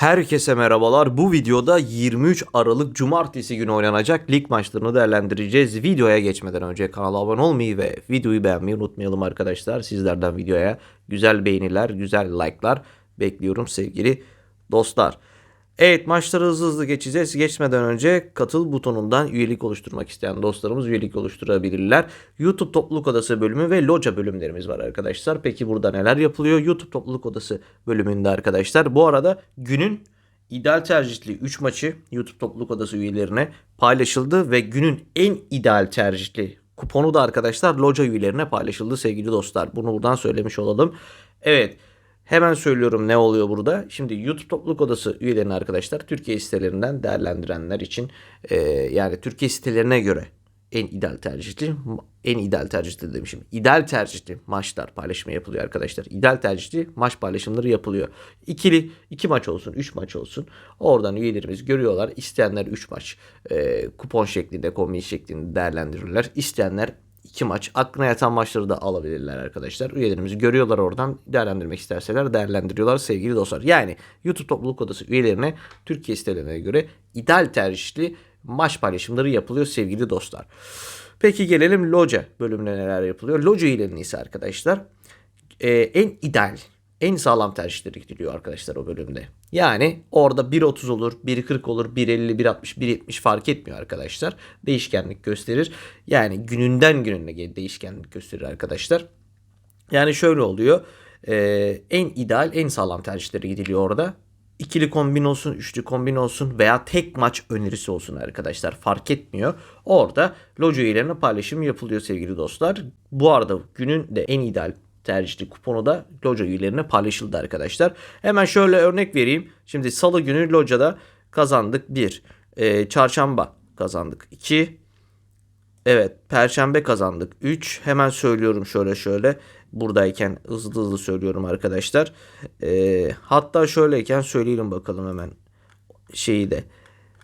Herkese merhabalar. Bu videoda 23 Aralık Cumartesi günü oynanacak lig maçlarını değerlendireceğiz. Videoya geçmeden önce kanala abone olmayı ve videoyu beğenmeyi unutmayalım arkadaşlar. Sizlerden videoya güzel beğeniler, güzel like'lar bekliyorum sevgili dostlar. Evet maçları hızlı hızlı geçeceğiz. Geçmeden önce katıl butonundan üyelik oluşturmak isteyen dostlarımız üyelik oluşturabilirler. YouTube Topluluk Odası bölümü ve Loca bölümlerimiz var arkadaşlar. Peki burada neler yapılıyor? YouTube Topluluk Odası bölümünde arkadaşlar. Bu arada günün ideal tercihli 3 maçı YouTube Topluluk Odası üyelerine paylaşıldı ve günün en ideal tercihli kuponu da arkadaşlar Loca üyelerine paylaşıldı sevgili dostlar. Bunu buradan söylemiş olalım. Evet. Hemen söylüyorum ne oluyor burada. Şimdi YouTube Topluluk Odası üyelerini arkadaşlar Türkiye sitelerinden değerlendirenler için e, yani Türkiye sitelerine göre en ideal tercihli en ideal tercihli demişim. İdeal tercihli maçlar paylaşımı yapılıyor arkadaşlar. İdeal tercihli maç paylaşımları yapılıyor. İkili iki maç olsun, üç maç olsun. Oradan üyelerimiz görüyorlar. İsteyenler 3 maç e, kupon şeklinde, kombin şeklinde değerlendirirler. İsteyenler iki maç. Aklına yatan maçları da alabilirler arkadaşlar. Üyelerimizi görüyorlar oradan. Değerlendirmek isterseler değerlendiriyorlar sevgili dostlar. Yani YouTube Topluluk Odası üyelerine Türkiye sitelerine göre ideal tercihli maç paylaşımları yapılıyor sevgili dostlar. Peki gelelim Loca bölümüne neler yapılıyor. Loca üyelerine ise arkadaşlar e, en ideal, en sağlam tercihleri gidiliyor arkadaşlar o bölümde. Yani orada 1.30 olur, 1.40 olur, 1.50, 1.60, 1.70 fark etmiyor arkadaşlar. Değişkenlik gösterir. Yani gününden gününe değişkenlik gösterir arkadaşlar. Yani şöyle oluyor. E, en ideal, en sağlam tercihleri gidiliyor orada. İkili kombin olsun, üçlü kombin olsun veya tek maç önerisi olsun arkadaşlar fark etmiyor. Orada loca üyelerine paylaşım yapılıyor sevgili dostlar. Bu arada günün de en ideal tercihli kuponu da loca üyelerine paylaşıldı arkadaşlar. Hemen şöyle örnek vereyim. Şimdi salı günü locada kazandık 1. Ee, çarşamba kazandık 2. Evet perşembe kazandık 3. Hemen söylüyorum şöyle şöyle. Buradayken hızlı hızlı söylüyorum arkadaşlar. Ee, hatta şöyleyken söyleyelim bakalım hemen şeyi de.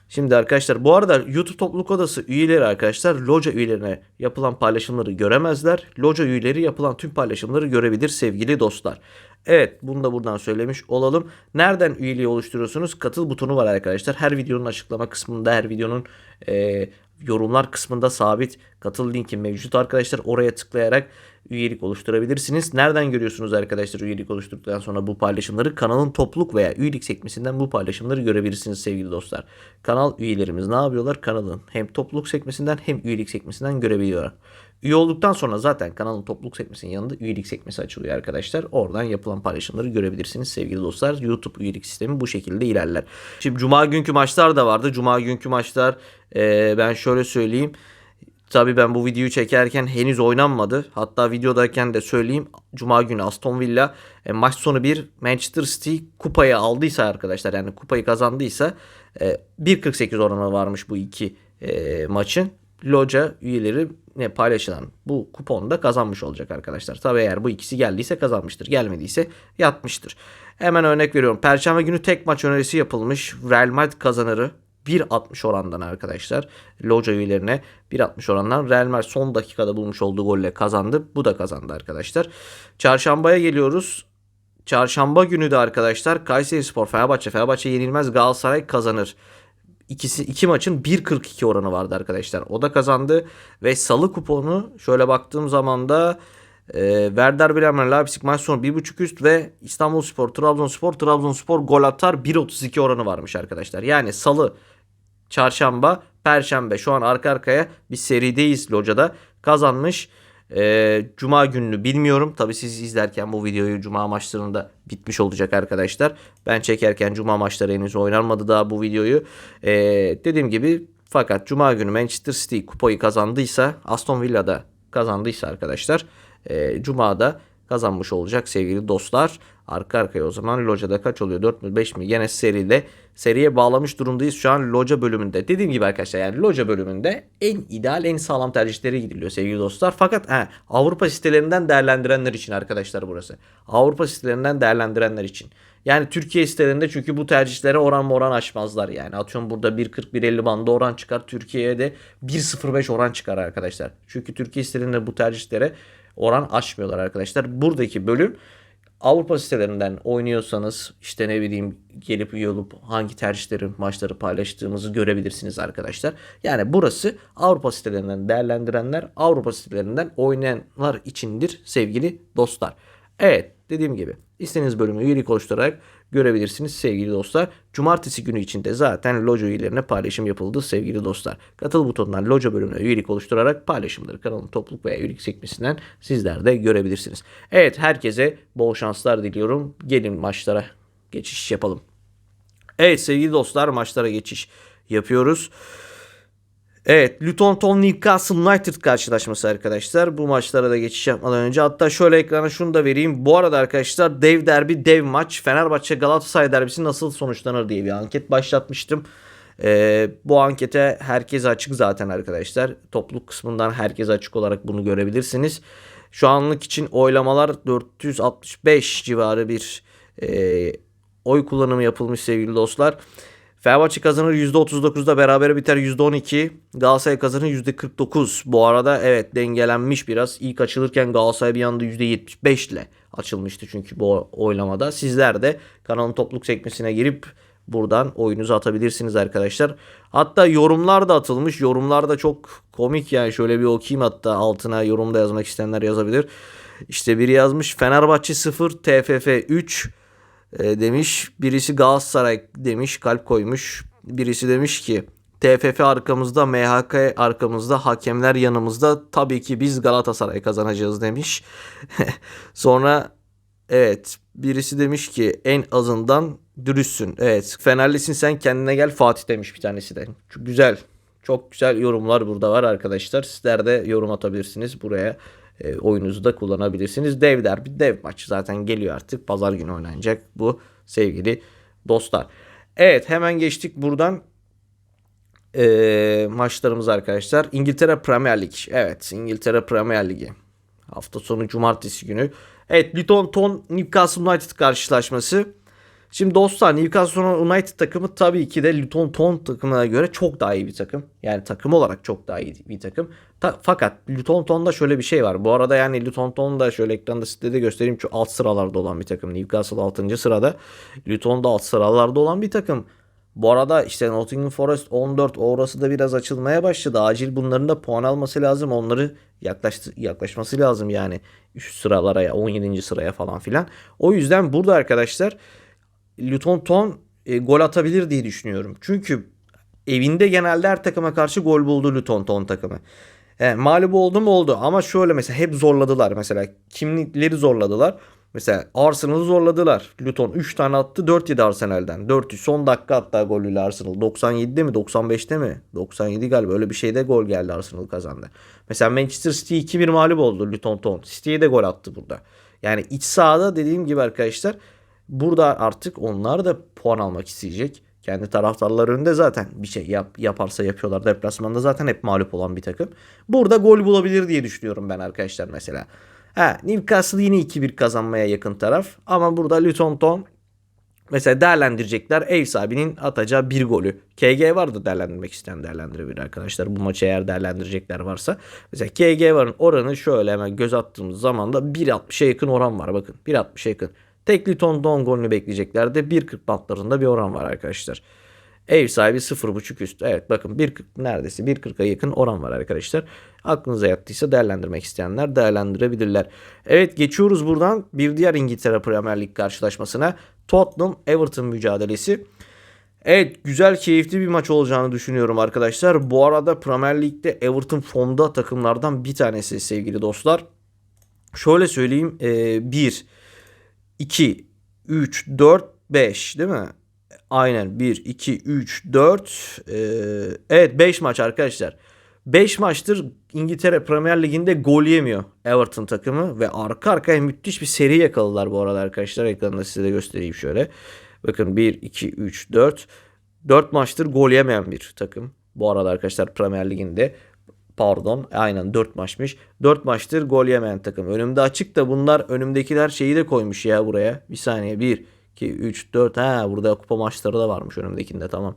Şimdi arkadaşlar bu arada YouTube Topluluk Odası üyeleri arkadaşlar loca üyelerine yapılan paylaşımları göremezler. Loca üyeleri yapılan tüm paylaşımları görebilir sevgili dostlar. Evet bunu da buradan söylemiş olalım. Nereden üyeliği oluşturuyorsunuz? Katıl butonu var arkadaşlar. Her videonun açıklama kısmında her videonun e, yorumlar kısmında sabit katıl linki mevcut arkadaşlar. Oraya tıklayarak üyelik oluşturabilirsiniz. Nereden görüyorsunuz arkadaşlar üyelik oluşturduktan sonra bu paylaşımları? Kanalın topluluk veya üyelik sekmesinden bu paylaşımları görebilirsiniz sevgili dostlar. Kanal üyelerimiz ne yapıyorlar? Kanalın hem topluluk sekmesinden hem üyelik sekmesinden görebiliyorlar. Üye olduktan sonra zaten kanalın topluluk sekmesinin yanında üyelik sekmesi açılıyor arkadaşlar. Oradan yapılan paylaşımları görebilirsiniz sevgili dostlar. YouTube üyelik sistemi bu şekilde ilerler. Şimdi cuma günkü maçlar da vardı. Cuma günkü maçlar e, ben şöyle söyleyeyim. Tabi ben bu videoyu çekerken henüz oynanmadı. Hatta videodayken de söyleyeyim. Cuma günü Aston Villa e, maç sonu bir Manchester City kupayı aldıysa arkadaşlar yani kupayı kazandıysa e, 1.48 oranı varmış bu iki e, maçın. Loca üyeleri ne paylaşılan bu kuponda kazanmış olacak arkadaşlar. Tabi eğer bu ikisi geldiyse kazanmıştır. Gelmediyse yatmıştır. Hemen örnek veriyorum. Perşembe günü tek maç önerisi yapılmış. Real Madrid kazanırı 1.60 orandan arkadaşlar. Loca üyelerine 1.60 orandan Real Madrid son dakikada bulmuş olduğu golle kazandı. Bu da kazandı arkadaşlar. Çarşambaya geliyoruz. Çarşamba günü de arkadaşlar Kayseri Spor Fenerbahçe. Fenerbahçe yenilmez Galatasaray kazanır. İkisi iki maçın 1.42 oranı vardı arkadaşlar. O da kazandı ve salı kuponu şöyle baktığım zaman da e, Werder Bremen Leipzig maç sonu 1.5 üst ve İstanbulspor Trabzonspor Trabzonspor gol atar 1.32 oranı varmış arkadaşlar. Yani salı çarşamba, perşembe şu an arka arkaya bir serideyiz locada. Kazanmış. Ee, Cuma gününü bilmiyorum. Tabi siz izlerken bu videoyu Cuma maçlarında bitmiş olacak arkadaşlar. Ben çekerken Cuma maçları henüz oynanmadı daha bu videoyu. Ee, dediğim gibi fakat Cuma günü Manchester City kupayı kazandıysa Aston Villa'da kazandıysa arkadaşlar e, Cuma'da kazanmış olacak sevgili dostlar. Arka arkaya o zaman locada kaç oluyor? 4 mü 5 mi? Yine seride seriye bağlamış durumdayız şu an loca bölümünde. Dediğim gibi arkadaşlar yani loca bölümünde en ideal en sağlam tercihleri gidiliyor sevgili dostlar. Fakat he, Avrupa sitelerinden değerlendirenler için arkadaşlar burası. Avrupa sitelerinden değerlendirenler için. Yani Türkiye sitelerinde çünkü bu tercihlere oran oran açmazlar yani. Atıyorum burada 1.40-1.50 bandı oran çıkar. Türkiye'ye de 1.05 oran çıkar arkadaşlar. Çünkü Türkiye sitelerinde bu tercihlere oran açmıyorlar arkadaşlar. Buradaki bölüm Avrupa sitelerinden oynuyorsanız işte ne bileyim gelip üye olup hangi tercihleri maçları paylaştığımızı görebilirsiniz arkadaşlar. Yani burası Avrupa sitelerinden değerlendirenler Avrupa sitelerinden oynayanlar içindir sevgili dostlar. Evet dediğim gibi istediğiniz bölümü üyelik oluşturarak görebilirsiniz sevgili dostlar. Cumartesi günü içinde zaten loca üyelerine paylaşım yapıldı sevgili dostlar. Katıl butonundan loca bölümüne üyelik oluşturarak paylaşımları kanalın topluluk veya üyelik sekmesinden sizler de görebilirsiniz. Evet herkese bol şanslar diliyorum. Gelin maçlara geçiş yapalım. Evet sevgili dostlar maçlara geçiş yapıyoruz. Evet Luton Town Newcastle United karşılaşması arkadaşlar. Bu maçlara da geçiş yapmadan önce hatta şöyle ekrana şunu da vereyim. Bu arada arkadaşlar dev derbi dev maç Fenerbahçe Galatasaray derbisi nasıl sonuçlanır diye bir anket başlatmıştım. Ee, bu ankete herkes açık zaten arkadaşlar. Topluluk kısmından herkes açık olarak bunu görebilirsiniz. Şu anlık için oylamalar 465 civarı bir e, oy kullanımı yapılmış sevgili dostlar. Fenerbahçe kazanır %39'da berabere biter %12. Galatasaray kazanır %49. Bu arada evet dengelenmiş biraz. İlk açılırken Galatasaray bir anda %75 ile açılmıştı çünkü bu oylamada. Sizler de kanalın topluluk sekmesine girip buradan oyunuzu atabilirsiniz arkadaşlar. Hatta yorumlar da atılmış. Yorumlar da çok komik yani. Şöyle bir okuyayım hatta altına yorumda yazmak isteyenler yazabilir. İşte biri yazmış Fenerbahçe 0 TFF 3 e, demiş. Birisi Galatasaray demiş kalp koymuş. Birisi demiş ki TFF arkamızda, MHK arkamızda, hakemler yanımızda. Tabii ki biz Galatasaray kazanacağız demiş. Sonra evet birisi demiş ki en azından dürüstsün. Evet Fenerlisin sen kendine gel Fatih demiş bir tanesi de. Çok güzel. Çok güzel yorumlar burada var arkadaşlar. Sizler de yorum atabilirsiniz buraya. E, oyunuzu da kullanabilirsiniz. Dev derbi dev maç zaten geliyor artık. Pazar günü oynanacak bu sevgili dostlar. Evet hemen geçtik buradan e, maçlarımız arkadaşlar. İngiltere Premier Lig. Evet İngiltere Premier Ligi. Hafta sonu cumartesi günü. Evet Luton Town Newcastle United karşılaşması. Şimdi dostlar Newcastle United takımı tabii ki de Luton Town takımına göre çok daha iyi bir takım. Yani takım olarak çok daha iyi bir takım. Ta- fakat Luton Town'da şöyle bir şey var. Bu arada yani Luton Town da şöyle ekranda size de göstereyim. Şu alt sıralarda olan bir takım. Newcastle 6. sırada. Luton da alt sıralarda olan bir takım. Bu arada işte Nottingham Forest 14 orası da biraz açılmaya başladı. Acil bunların da puan alması lazım. Onları yaklaştı, yaklaşması lazım yani üst sıralara ya 17. sıraya falan filan. O yüzden burada arkadaşlar Luton Town e, gol atabilir diye düşünüyorum. Çünkü evinde genelde her takıma karşı gol buldu Luton Town takımı. E, mağlup oldu mu oldu ama şöyle mesela hep zorladılar mesela kimlikleri zorladılar. Mesela Arsenal'ı zorladılar. Luton 3 tane attı 4 yedi Arsenal'den. 4 son dakika hatta golüyle Arsenal. 97'de mi 95'te mi? 97 galiba öyle bir şeyde gol geldi Arsenal kazandı. Mesela Manchester City 2-1 mağlup oldu Luton Town. City'ye de gol attı burada. Yani iç sahada dediğim gibi arkadaşlar burada artık onlar da puan almak isteyecek. Kendi taraftarları önünde zaten bir şey yap, yaparsa yapıyorlar. Deplasmanda zaten hep mağlup olan bir takım. Burada gol bulabilir diye düşünüyorum ben arkadaşlar mesela. Ha, Newcastle yine 2-1 kazanmaya yakın taraf. Ama burada Luton Town mesela değerlendirecekler ev sahibinin atacağı bir golü. KG vardı değerlendirmek isteyen değerlendirebilir arkadaşlar. Bu maçı eğer değerlendirecekler varsa. Mesela KG varın oranı şöyle hemen göz attığımız zaman da 1.60'a yakın oran var bakın. 1.60'a yakın. Tek Luton Town golünü bekleyecekler de 1.40 bantlarında bir oran var arkadaşlar. Ev sahibi 0.5 üst. Evet bakın 1.40 neredeyse 1.40'a yakın oran var arkadaşlar. Aklınıza yattıysa değerlendirmek isteyenler değerlendirebilirler. Evet geçiyoruz buradan bir diğer İngiltere Premier Lig karşılaşmasına. Tottenham Everton mücadelesi. Evet güzel keyifli bir maç olacağını düşünüyorum arkadaşlar. Bu arada Premier Lig'de Everton fonda takımlardan bir tanesi sevgili dostlar. Şöyle söyleyeyim 1, 2, 3, 4, 5 değil mi? Aynen 1, 2, 3, 4. Ee, evet 5 maç arkadaşlar. 5 maçtır İngiltere Premier Ligi'nde gol yemiyor Everton takımı. Ve arka arkaya müthiş bir seri yakaladılar bu arada arkadaşlar. Ekranda size de göstereyim şöyle. Bakın 1, 2, 3, 4. 4 maçtır gol yemeyen bir takım. Bu arada arkadaşlar Premier Ligi'nde. Pardon aynen 4 maçmış. 4 maçtır gol yemeyen takım. Önümde açık da bunlar önümdekiler şeyi de koymuş ya buraya. Bir saniye 1, 2, 3, 4. Ha burada kupa maçları da varmış önümdekinde tamam.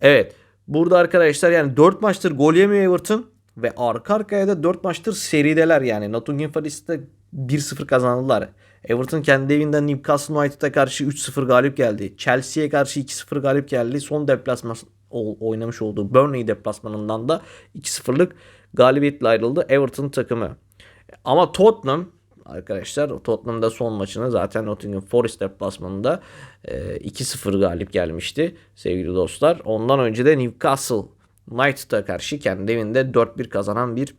Evet. Burada arkadaşlar yani 4 maçtır gol yemiyor Everton. Ve arka arkaya da 4 maçtır serideler yani. Nottingham Forest'te 1-0 kazandılar. Everton kendi evinden Newcastle United'a karşı 3-0 galip geldi. Chelsea'ye karşı 2-0 galip geldi. Son deplasman oynamış olduğu Burnley deplasmanından da 2-0'lık galibiyetle ayrıldı Everton takımı. Ama Tottenham arkadaşlar Tottenham'da son maçını zaten Nottingham Forest deplasmanında e, 2-0 galip gelmişti sevgili dostlar. Ondan önce de Newcastle United'a karşı kendi evinde 4-1 kazanan bir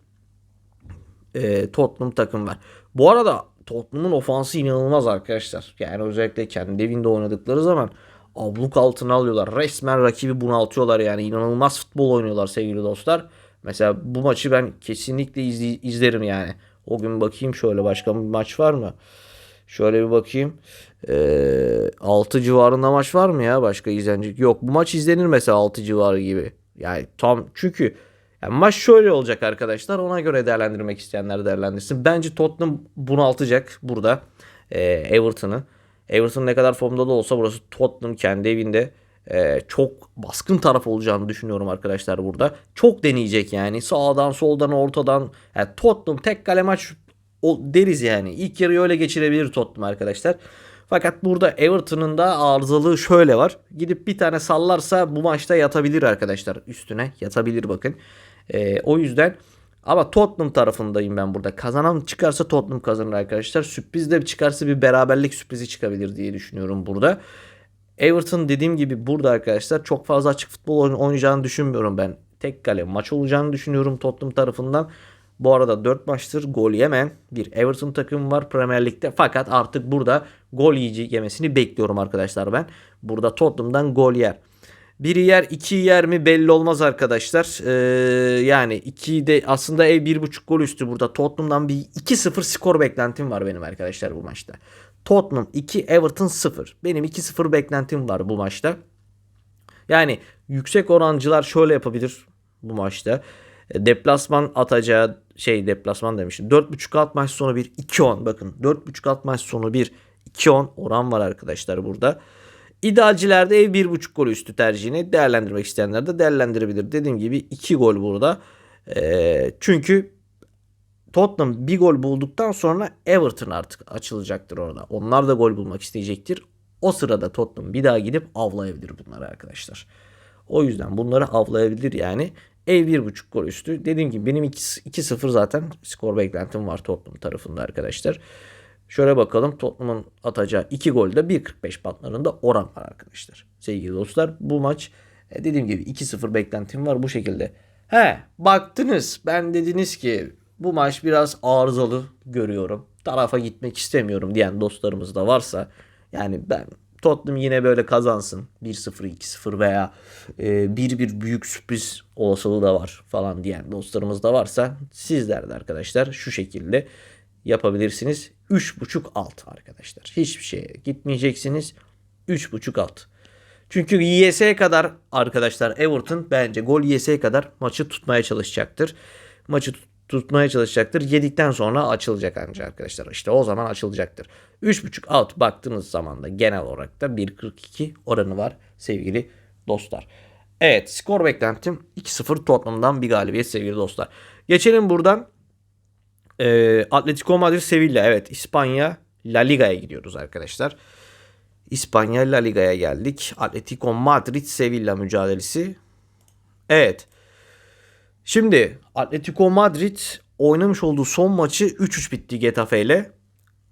e, Tottenham takım var. Bu arada Tottenham'ın ofansı inanılmaz arkadaşlar. Yani özellikle kendi evinde oynadıkları zaman abluk altına alıyorlar. Resmen rakibi bunaltıyorlar yani. inanılmaz futbol oynuyorlar sevgili dostlar. Mesela bu maçı ben kesinlikle izli- izlerim yani. O gün bakayım şöyle başka bir maç var mı? Şöyle bir bakayım. Ee, 6 civarında maç var mı ya başka izlenecek? Yok bu maç izlenir mesela 6 civarı gibi. Yani tam çünkü yani maç şöyle olacak arkadaşlar. Ona göre değerlendirmek isteyenler değerlendirsin. Bence Tottenham bunaltacak burada e, Everton'ı. Everton ne kadar formda da olsa burası Tottenham kendi evinde e, çok baskın taraf olacağını düşünüyorum arkadaşlar burada. Çok deneyecek yani sağdan soldan ortadan. Yani Tottenham tek kale maç o deriz yani. İlk yarıyı öyle geçirebilir Tottenham arkadaşlar. Fakat burada Everton'ın da arızalığı şöyle var. Gidip bir tane sallarsa bu maçta yatabilir arkadaşlar. Üstüne yatabilir bakın. Ee, o yüzden ama Tottenham tarafındayım ben burada. Kazanan çıkarsa Tottenham kazanır arkadaşlar. Sürpriz de çıkarsa bir beraberlik sürprizi çıkabilir diye düşünüyorum burada. Everton dediğim gibi burada arkadaşlar çok fazla açık futbol oyn- oynayacağını düşünmüyorum ben. Tek kale maç olacağını düşünüyorum Tottenham tarafından. Bu arada 4 maçtır gol yemen bir Everton takımı var Premier Lig'de. Fakat artık burada gol yiyici yemesini bekliyorum arkadaşlar ben. Burada Tottenham'dan gol yer. Biri yer iki yer mi belli olmaz arkadaşlar. Ee, yani iki de aslında ev bir buçuk gol üstü burada. Tottenham'dan bir 2-0 skor beklentim var benim arkadaşlar bu maçta. Tottenham 2 Everton 0. Benim 2-0 beklentim var bu maçta. Yani yüksek orancılar şöyle yapabilir bu maçta. E, Deplasman atacağı şey deplasman demiştim. 4.5 alt maç sonu bir 2-10 bakın. 4.5 alt maç sonu bir 2-10 oran var arkadaşlar burada. İdealcilerde ev 1.5 gol üstü tercihini değerlendirmek isteyenler de değerlendirebilir. Dediğim gibi 2 gol burada. E, çünkü Tottenham bir gol bulduktan sonra Everton artık açılacaktır orada. Onlar da gol bulmak isteyecektir. O sırada Tottenham bir daha gidip avlayabilir bunları arkadaşlar. O yüzden bunları avlayabilir yani. Ev 1.5 gol üstü. Dediğim gibi benim 2-0 zaten skor beklentim var Tottenham tarafında arkadaşlar. Şöyle bakalım Tottenham'ın atacağı 2 golde 1.45 bantlarında oran var arkadaşlar. Sevgili dostlar bu maç e, dediğim gibi 2-0 beklentim var bu şekilde. He baktınız ben dediniz ki bu maç biraz arızalı görüyorum. Tarafa gitmek istemiyorum diyen dostlarımız da varsa yani ben Tottenham yine böyle kazansın 1-0 2-0 veya e, 1-1 büyük sürpriz olasılığı da var falan diyen dostlarımız da varsa sizler de arkadaşlar şu şekilde yapabilirsiniz. 3.5 alt arkadaşlar. Hiçbir şeye gitmeyeceksiniz. 3.5 alt. Çünkü YS'ye kadar arkadaşlar Everton bence gol YS'ye kadar maçı tutmaya çalışacaktır. Maçı tut- tutmaya çalışacaktır. Yedikten sonra açılacak ancak arkadaşlar. İşte o zaman açılacaktır. 3.5 out baktığınız zaman da genel olarak da 1.42 oranı var sevgili dostlar. Evet skor beklentim 2-0 Tottenham'dan bir galibiyet sevgili dostlar. Geçelim buradan ee, Atletico Madrid Sevilla. Evet İspanya La Liga'ya gidiyoruz arkadaşlar. İspanya La Liga'ya geldik. Atletico Madrid Sevilla mücadelesi. Evet. Şimdi Atletico Madrid oynamış olduğu son maçı 3-3 bitti Getafe ile.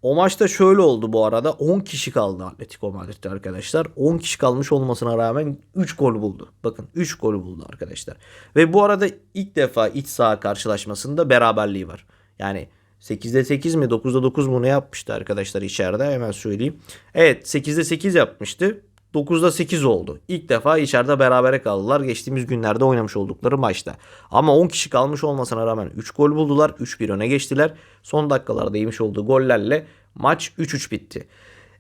O maçta şöyle oldu bu arada. 10 kişi kaldı Atletico Madrid'de arkadaşlar. 10 kişi kalmış olmasına rağmen 3 gol buldu. Bakın 3 gol buldu arkadaşlar. Ve bu arada ilk defa iç saha karşılaşmasında beraberliği var. Yani 8'de 8 mi 9'da 9 mu ne yapmıştı arkadaşlar içeride hemen söyleyeyim. Evet 8'de 8 yapmıştı. 9'da 8 oldu. İlk defa içeride berabere kaldılar geçtiğimiz günlerde oynamış oldukları maçta. Ama 10 kişi kalmış olmasına rağmen 3 gol buldular. 3-1 öne geçtiler. Son dakikalarda yemiş olduğu gollerle maç 3-3 bitti.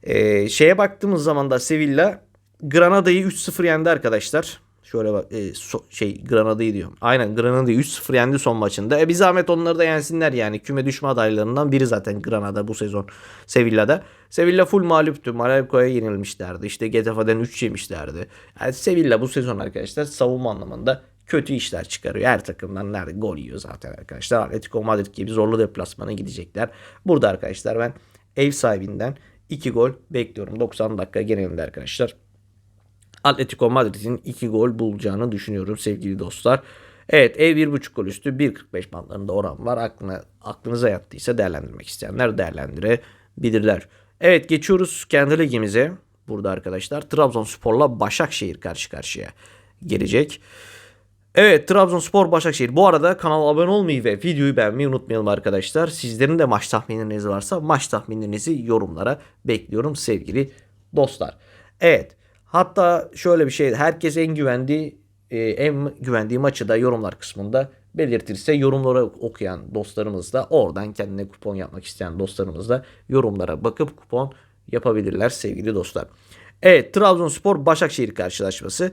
Ee, şeye baktığımız zaman da Sevilla Granada'yı 3-0 yendi arkadaşlar. Şöyle bak e, so- şey Granada'yı diyorum. Aynen Granada'yı 3-0 yendi son maçında. E bir zahmet onları da yensinler yani. Küme düşme adaylarından biri zaten Granada bu sezon Sevilla'da. Sevilla full mağluptu. Mallorca'ya yenilmişlerdi. İşte Getafe'den 3 yemişlerdi. Yani Sevilla bu sezon arkadaşlar savunma anlamında kötü işler çıkarıyor. Her takımdan nerede gol yiyor zaten arkadaşlar. Atletico Madrid gibi zorlu deplasmana gidecekler. Burada arkadaşlar ben ev sahibinden 2 gol bekliyorum 90 dakika genelinde arkadaşlar. Atletico Madrid'in 2 gol bulacağını düşünüyorum sevgili dostlar. Evet ev 1.5 gol üstü 1.45 bandlarında oran var. Aklına, aklınıza yattıysa değerlendirmek isteyenler değerlendirebilirler. Evet geçiyoruz kendi ligimize. Burada arkadaşlar Trabzonspor'la Başakşehir karşı karşıya gelecek. Evet Trabzonspor Başakşehir. Bu arada kanala abone olmayı ve videoyu beğenmeyi unutmayalım arkadaşlar. Sizlerin de maç tahminleriniz varsa maç tahminlerinizi yorumlara bekliyorum sevgili dostlar. Evet hatta şöyle bir şey herkes en güvendiği e, en güvendiği maçı da yorumlar kısmında belirtirse yorumları okuyan dostlarımız da oradan kendine kupon yapmak isteyen dostlarımız da yorumlara bakıp kupon yapabilirler sevgili dostlar. Evet Trabzonspor Başakşehir karşılaşması.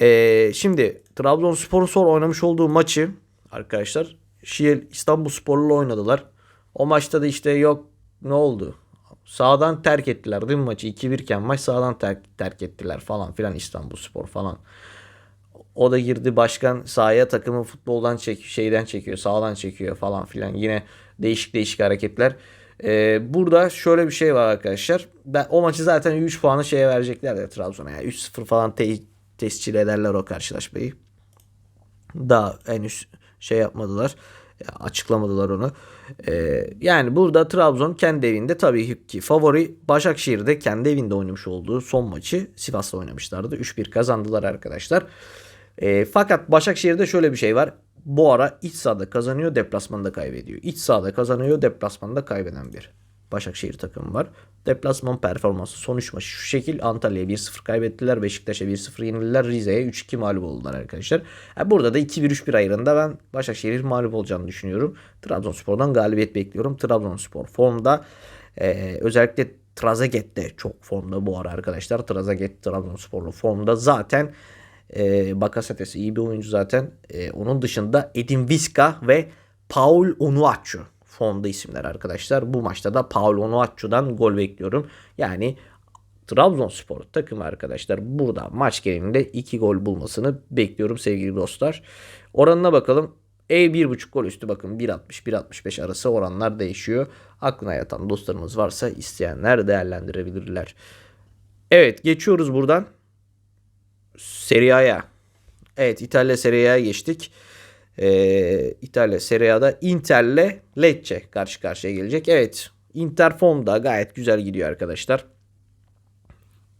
Ee, şimdi Trabzonspor'un son oynamış olduğu maçı arkadaşlar Şiir İstanbul Spor'la oynadılar. O maçta da işte yok ne oldu? Sağdan terk ettiler değil mi maçı? 2-1 iken maç sağdan terk, terk ettiler falan filan İstanbul Spor falan. O da girdi başkan sahaya takımı futboldan çek şeyden çekiyor, sağdan çekiyor falan filan. Yine değişik değişik hareketler. Ee, burada şöyle bir şey var arkadaşlar. Ben o maçı zaten 3 puanı şeye verecekler de Trabzon'a. Yani 3-0 falan te tescil ederler o karşılaşmayı. Daha henüz şey yapmadılar. Açıklamadılar onu. Ee, yani burada Trabzon kendi evinde tabii ki favori. Başakşehir'de kendi evinde oynamış olduğu son maçı Sivas'ta oynamışlardı. 3-1 kazandılar arkadaşlar. E, fakat Başakşehir'de şöyle bir şey var. Bu ara iç sahada kazanıyor, deplasmanda kaybediyor. İç sahada kazanıyor, deplasmanda kaybeden bir Başakşehir takımı var. Deplasman performansı son 3 maçı şu şekil. Antalya'ya 1-0 kaybettiler. Beşiktaş'a 1-0 yenildiler. Rize'ye 3-2 mağlup oldular arkadaşlar. Yani burada da 2-1-3-1 ayrında ben Başakşehir mağlup olacağını düşünüyorum. Trabzonspor'dan galibiyet bekliyorum. Trabzonspor formda. Ee, özellikle Trazaget de çok formda bu ara arkadaşlar. Trazaget Trabzonsporlu formda. Zaten e, Bakasetes iyi bir oyuncu zaten. E, onun dışında Edin Visca ve Paul Onuachu fonda isimler arkadaşlar. Bu maçta da Paul Onuachu'dan gol bekliyorum. Yani Trabzonspor takımı arkadaşlar burada maç genelinde 2 gol bulmasını bekliyorum sevgili dostlar. Oranına bakalım. E 1.5 gol üstü bakın 1.60-1.65 arası oranlar değişiyor. Aklına yatan dostlarımız varsa isteyenler değerlendirebilirler. Evet geçiyoruz buradan. Serie A'ya. Evet İtalya Serie A'ya geçtik. Ee, İtalya Serie A'da Inter'le Lecce karşı karşıya gelecek. Evet Inter formda gayet güzel gidiyor arkadaşlar.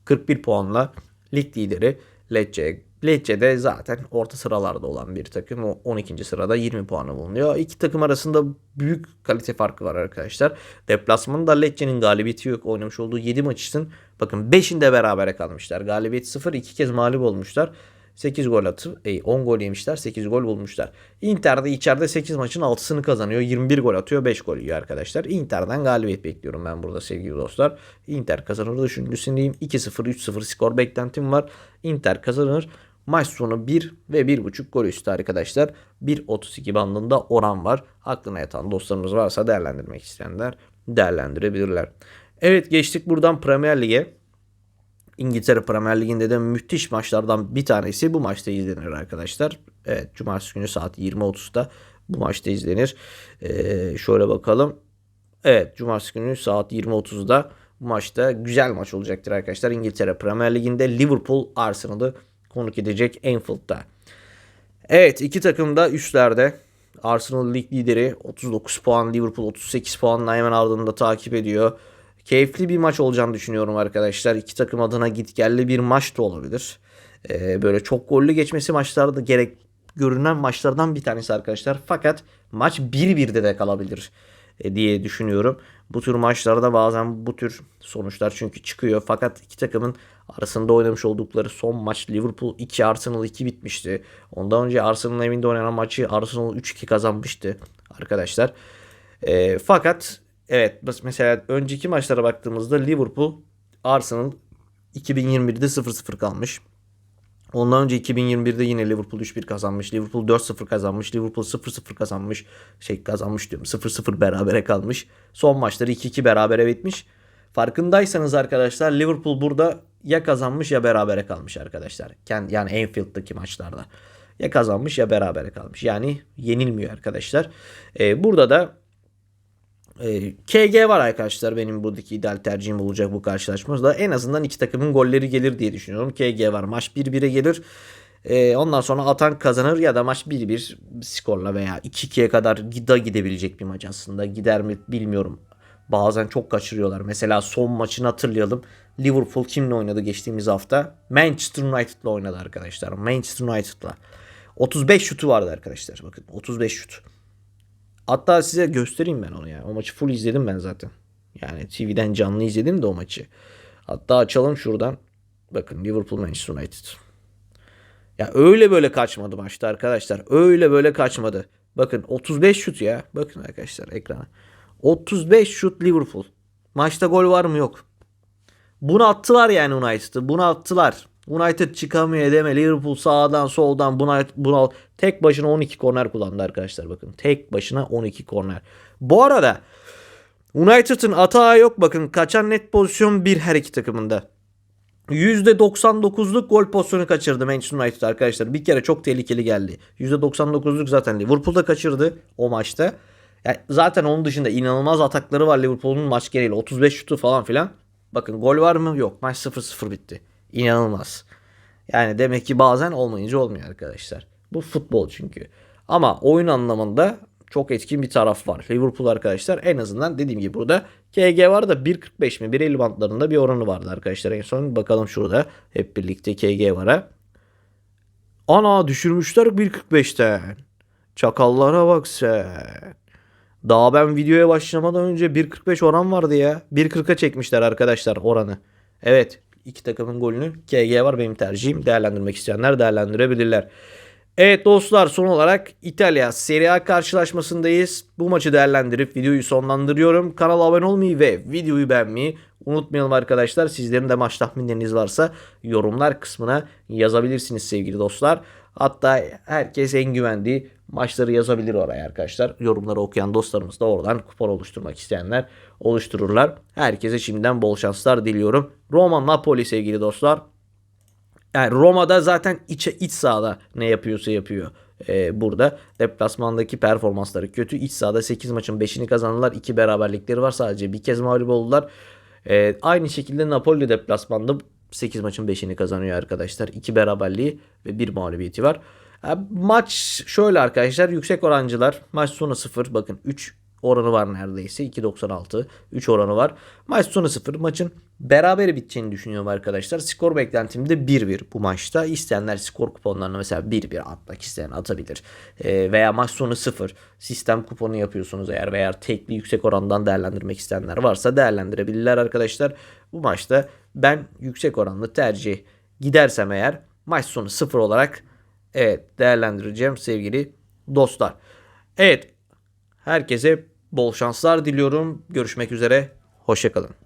41 puanla lig lideri Lecce. Lecce de zaten orta sıralarda olan bir takım. O 12. sırada 20 puanı bulunuyor. İki takım arasında büyük kalite farkı var arkadaşlar. Deplasmanında Lecce'nin galibiyeti yok. Oynamış olduğu 7 maç için bakın 5'inde berabere kalmışlar. Galibiyet 0 2 kez mağlup olmuşlar. 8 gol atıp 10 gol yemişler 8 gol bulmuşlar. Inter de içeride 8 maçın 6'sını kazanıyor. 21 gol atıyor 5 gol yiyor arkadaşlar. Inter'den galibiyet bekliyorum ben burada sevgili dostlar. Inter kazanır düşüncesindeyim. 2-0 3-0 skor beklentim var. Inter kazanır. Maç sonu 1 ve 1.5 gol üstü arkadaşlar. 1.32 bandında oran var. Aklına yatan dostlarımız varsa değerlendirmek isteyenler değerlendirebilirler. Evet geçtik buradan Premier Lig'e. İngiltere Premier Ligi'nde de müthiş maçlardan bir tanesi bu maçta izlenir arkadaşlar. Evet cumartesi günü saat 20.30'da bu maçta izlenir. Ee, şöyle bakalım. Evet cumartesi günü saat 20.30'da bu maçta güzel maç olacaktır arkadaşlar. İngiltere Premier Ligi'nde Liverpool Arsenal'ı konuk edecek Anfield'da. Evet iki takım da üstlerde. Arsenal lig lideri 39 puan, Liverpool 38 puanla hemen ardında takip ediyor. Keyifli bir maç olacağını düşünüyorum arkadaşlar. İki takım adına gitgelli bir maç da olabilir. Ee, böyle çok gollü geçmesi maçlarda gerek görünen maçlardan bir tanesi arkadaşlar. Fakat maç 1-1'de de kalabilir e, diye düşünüyorum. Bu tür maçlarda bazen bu tür sonuçlar çünkü çıkıyor. Fakat iki takımın arasında oynamış oldukları son maç Liverpool 2 Arsenal 2 bitmişti. Ondan önce Arsenal'ın evinde oynanan maçı Arsenal 3-2 kazanmıştı arkadaşlar. E, fakat evet mesela önceki maçlara baktığımızda Liverpool Arsenal 2021'de 0-0 kalmış. Ondan önce 2021'de yine Liverpool 3-1 kazanmış. Liverpool 4-0 kazanmış. Liverpool 0-0 kazanmış. Şey kazanmış diyorum. 0-0 berabere kalmış. Son maçları 2-2 berabere bitmiş. Farkındaysanız arkadaşlar Liverpool burada ya kazanmış ya berabere kalmış arkadaşlar. Yani Anfield'daki maçlarda. Ya kazanmış ya berabere kalmış. Yani yenilmiyor arkadaşlar. Ee, burada da KG var arkadaşlar benim buradaki ideal tercihim olacak bu karşılaşmada. En azından iki takımın golleri gelir diye düşünüyorum. KG var maç 1-1'e gelir. Ee, ondan sonra atan kazanır ya da maç 1-1 skorla veya 2-2'ye kadar gida gidebilecek bir maç aslında. Gider mi bilmiyorum. Bazen çok kaçırıyorlar. Mesela son maçını hatırlayalım. Liverpool kimle oynadı geçtiğimiz hafta? Manchester United'la oynadı arkadaşlar. Manchester United'la. 35 şutu vardı arkadaşlar. Bakın 35 şut. Hatta size göstereyim ben onu ya. O maçı full izledim ben zaten. Yani TV'den canlı izledim de o maçı. Hatta açalım şuradan. Bakın Liverpool Manchester United. Ya öyle böyle kaçmadı maçta arkadaşlar. Öyle böyle kaçmadı. Bakın 35 şut ya. Bakın arkadaşlar ekrana. 35 şut Liverpool. Maçta gol var mı yok. Bunu attılar yani United'ı. Bunu attılar. United çıkamıyor edeme. Liverpool sağdan soldan buna, buna tek başına 12 korner kullandı arkadaşlar bakın. Tek başına 12 korner. Bu arada United'ın atağı yok bakın. Kaçan net pozisyon bir her iki takımında. %99'luk gol pozisyonu kaçırdı Manchester United arkadaşlar. Bir kere çok tehlikeli geldi. %99'luk zaten Liverpool'da kaçırdı o maçta. Yani zaten onun dışında inanılmaz atakları var Liverpool'un maç geneli. 35 şutu falan filan. Bakın gol var mı? Yok. Maç 0-0 bitti. İnanılmaz. Yani demek ki bazen olmayınca olmuyor arkadaşlar. Bu futbol çünkü. Ama oyun anlamında çok etkin bir taraf var. Liverpool arkadaşlar en azından dediğim gibi burada KG var da 1.45 mi 1.50 bantlarında bir oranı vardı arkadaşlar. En son bakalım şurada hep birlikte KG var'a. Ana düşürmüşler 1.45'ten. Çakallara bak sen. Daha ben videoya başlamadan önce 1.45 oran vardı ya. 1.40'a çekmişler arkadaşlar oranı. Evet iki takımın golünü KG var benim tercihim. Değerlendirmek isteyenler değerlendirebilirler. Evet dostlar son olarak İtalya Serie A karşılaşmasındayız. Bu maçı değerlendirip videoyu sonlandırıyorum. Kanala abone olmayı ve videoyu beğenmeyi unutmayalım arkadaşlar. Sizlerin de maç tahminleriniz varsa yorumlar kısmına yazabilirsiniz sevgili dostlar. Hatta herkes en güvendiği maçları yazabilir oraya arkadaşlar. Yorumları okuyan dostlarımız da oradan kupon oluşturmak isteyenler oluştururlar. Herkese şimdiden bol şanslar diliyorum. Roma Napoli sevgili dostlar. Yani Roma'da zaten iç, iç sahada ne yapıyorsa yapıyor. Ee, burada deplasmandaki performansları kötü. İç sahada 8 maçın 5'ini kazandılar. 2 beraberlikleri var. Sadece bir kez mağlup oldular. Ee, aynı şekilde Napoli deplasmanda 8 maçın 5'ini kazanıyor arkadaşlar. 2 beraberliği ve 1 mağlubiyeti var. Ee, maç şöyle arkadaşlar. Yüksek orancılar. Maç sonu 0. Bakın 3 oranı var neredeyse. 2.96. 3 oranı var. Maç sonu 0. Maçın beraber biteceğini düşünüyorum arkadaşlar. Skor beklentim de 1-1 bu maçta. İsteyenler skor kuponlarını mesela 1-1 atmak isteyen atabilir. Ee, veya maç sonu 0. Sistem kuponu yapıyorsunuz eğer veya tekli yüksek orandan değerlendirmek isteyenler varsa değerlendirebilirler arkadaşlar. Bu maçta ben yüksek oranlı tercih gidersem eğer maç sonu 0 olarak evet değerlendireceğim sevgili dostlar. Evet herkese bol şanslar diliyorum. Görüşmek üzere. Hoşçakalın.